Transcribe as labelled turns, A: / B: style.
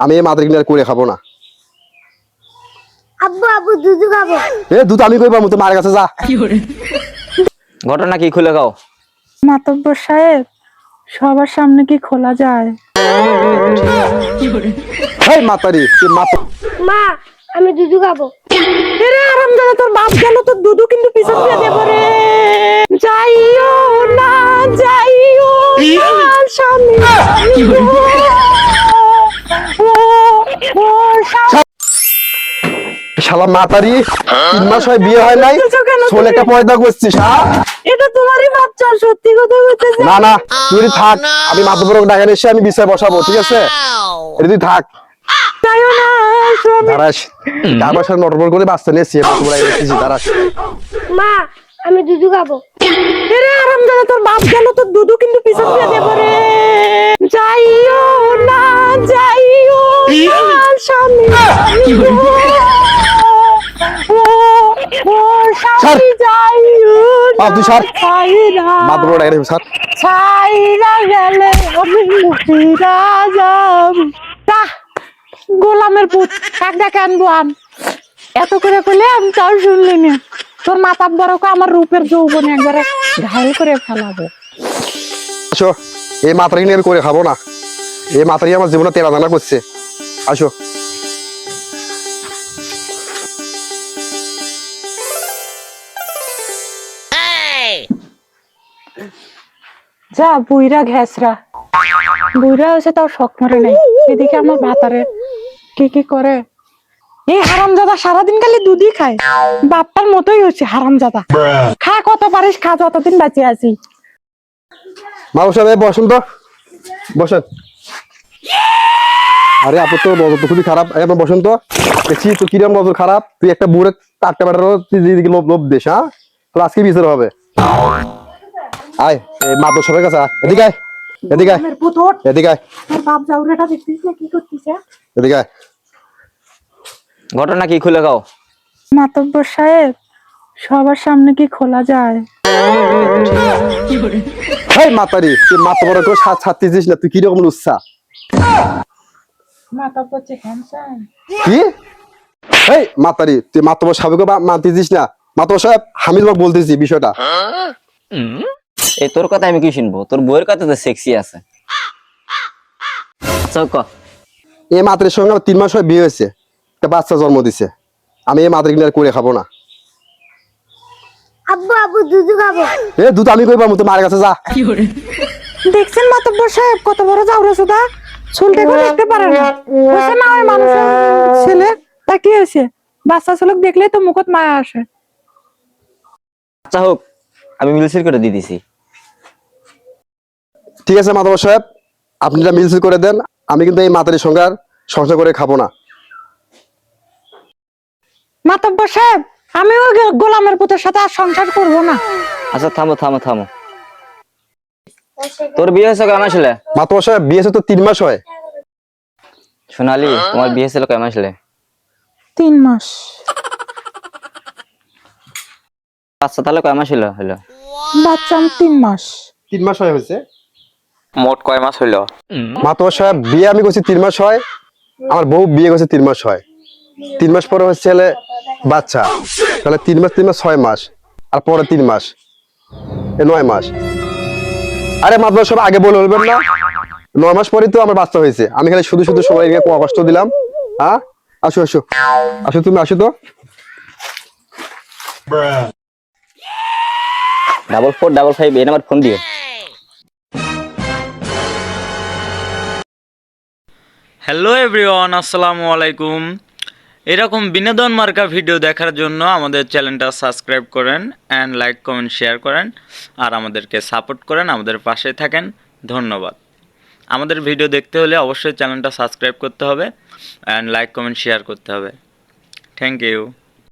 A: আমি এই মাত্রা কিনে করে খাব না।
B: আব্বু আব্বু দুধু খাব।
A: এ দুধ আমি কই পাবো তো মার কাছে যা।
C: ঘটনা কি খুলে গাও
D: মাতব্বর সাহেব সবার সামনে কি খোলা যায়?
A: এই মাতারি তুই মাত
B: মা আমি দুধু খাব।
D: আরাম দাদা তোর বাপ গেল তোর দুধু কিন্তু পিছন দিয়ে দেবো রে। যাইও না যাইও না স্বামী।
A: শালা মাতারি তিন মাস হয় বিয়ে হয় নাই
D: বলছো কেন তুমি?
A: ছোলে একটা পয়দা করছিস
D: এটা তোমারই বাচ্চা সত্যি কথা বলতেছে?
A: না না তুই থাক আমি মাতবর ডাকা এসে আমি বিষয় বসাবো ঠিক আছে? এটা তুই থাক।
D: যাইও না
A: দাঁড়াস আমার সাথে নটবল করে বাঁচতে নিয়েছি মাতবর এসেছি দাঁড়াস
B: মা আমি দুধু খাব।
D: এরে আরাম দাদা তোর বাপ গেল তোর দুধু কিন্তু পিছন দিয়ে দেবো রে। যাইও না যাইও গোলামের পুত কাক ডাকে আনব আন এত করে কইলে আমি তাও শুনলি না। তোর মাথা বড়কে আমার রূপের যৌবন একবারে ঘায়ল করে ফেলাবো।
A: আসো এই মাত্রা কিনে করে খাব না। এই মাত্রাই আমার জীবনে তেরা দানা করছে। আসো।
D: যা বুইরা ঘেসরা বুইরা হয়েছে তাও শখ মরে নাই। এদিকে আমার ভাতারে কি কি করে? এই হারামজাদা সারাদিন খালি দুধই খায়। বাপটার মতোই হচ্ছে হারামজাদা। খা কত পারিস, খা, যতদিন বাঁচে আছি।
A: এই বসুন তো। বসেন। আরে আপনি তো নজর তো খুবই খারাপ। আপনার বসুন তো। দেখছি তো কিরম খারাপ। তুই একটা বুড়ে টাটকা বেটারও তুই লোভ লোভ দিস হ্যাঁ? তোর আজকে বিচার হবে। আয় এই সবার কাছে আয়। এদিকে আয় এদিকে আয়
D: আমার
A: এদিকে আয়।
D: তোর বাপ জাউরাটা দেখতিস না কি করতিছে?
A: এদিকে আয়।
C: ঘটনা কি খুলে গাও
D: মাতব্বর সাহেব সবার সামনে কি খোলা যায়?
A: এই মাতারি তুই মাত্র বড় করে সাত ছাড়তেছিস না তুই উৎসাহ
D: মাতব্বর হ্যান্ডসাম
A: কি? এই মাতারি তুই মাতবর সাহেবকে মানতেছিস না? সাহেব আমি তোমাকে বলতেছি বিষয়টা।
C: এই তোর কথা আমি কি শুনব? তোর বইয়ের কথা তো সেক্সি আছে। আচ্ছা ক।
A: এই মাতৃর সঙ্গে আমার তিন মাস হয় বিয়ে হয়েছে। একটা বাচ্চা জন্ম দিছে। আমি এই মাতৃ কিনে করে খাব না।
B: আব্বু আব্বু দুধু খাব।
A: এ দুধ আমি কই পাবো? তো মার কাছে যা।
D: দেখছেন মাতব্বর সাহেব কত বড় জাউরা সুদা? চুলটা করে দেখতে পারে না। হয়েছে না ওই মানুষের ছেলে তা কি হয়েছে? বাচ্চা ছেলেক দেখলেই তো মুখত মায়া আসে।
C: আচ্ছা হোক আমি মিলসির করে দিয়ে দিছি।
A: ঠিক আছে মাতবর সাহেব আপনি এটা মিলছিল করে দেন আমি কিন্তু এই মাতারির সঙ্গে আর সংসার করে খাব না।
D: মাতব্বর সাহেব আমি ওই গোলামের পুতের সাথে আর সংসার করব না।
C: আচ্ছা থামো থামো থামো। তোর বিয়ে হয়েছে কেমন আসলে
A: মাতবর সাহেব বিয়ে হয়েছে তো তিন মাস হয়।
C: সোনালি তোমার বিয়ে ছিল কেমন আসলে
D: তিন মাস।
C: আচ্ছা তাহলে কয় মাস হলো হলো?
D: বাচ্চা তিন মাস।
A: তিন মাস হয় হয়েছে?
C: মোট কয় মাস হইল?
A: মাতবর সাহেব বিয়ে আমি করছি তিন মাস হয় আমার বউ বিয়ে করছে তিন মাস হয়। তিন মাস পরে হচ্ছে ছেলে বাচ্চা তাহলে তিন মাস তিন মাস ছয় মাস আর পরে তিন মাস এ নয় মাস। আরে মাতবর সাহেব আগে বলে বলবেন না। নয় মাস পরেই তো আমার বাচ্চা হয়েছে। আমি খালি শুধু শুধু সবাইকে কষ্ট দিলাম। হ্যাঁ? আসো আসো। আসো তুমি আসো তো।
C: ডাবল ফোর ডাবল ফাইভ এই নাম্বার ফোন দিও।
E: হ্যালো এভরিওয়ান আসসালামু আলাইকুম। এরকম বিনোদন মার্কা ভিডিও দেখার জন্য আমাদের চ্যানেলটা সাবস্ক্রাইব করেন অ্যান্ড লাইক কমেন্ট শেয়ার করেন। আর আমাদেরকে সাপোর্ট করেন, আমাদের পাশে থাকেন। ধন্যবাদ। আমাদের ভিডিও দেখতে হলে অবশ্যই চ্যানেলটা সাবস্ক্রাইব করতে হবে অ্যান্ড লাইক কমেন্ট শেয়ার করতে হবে। Thank you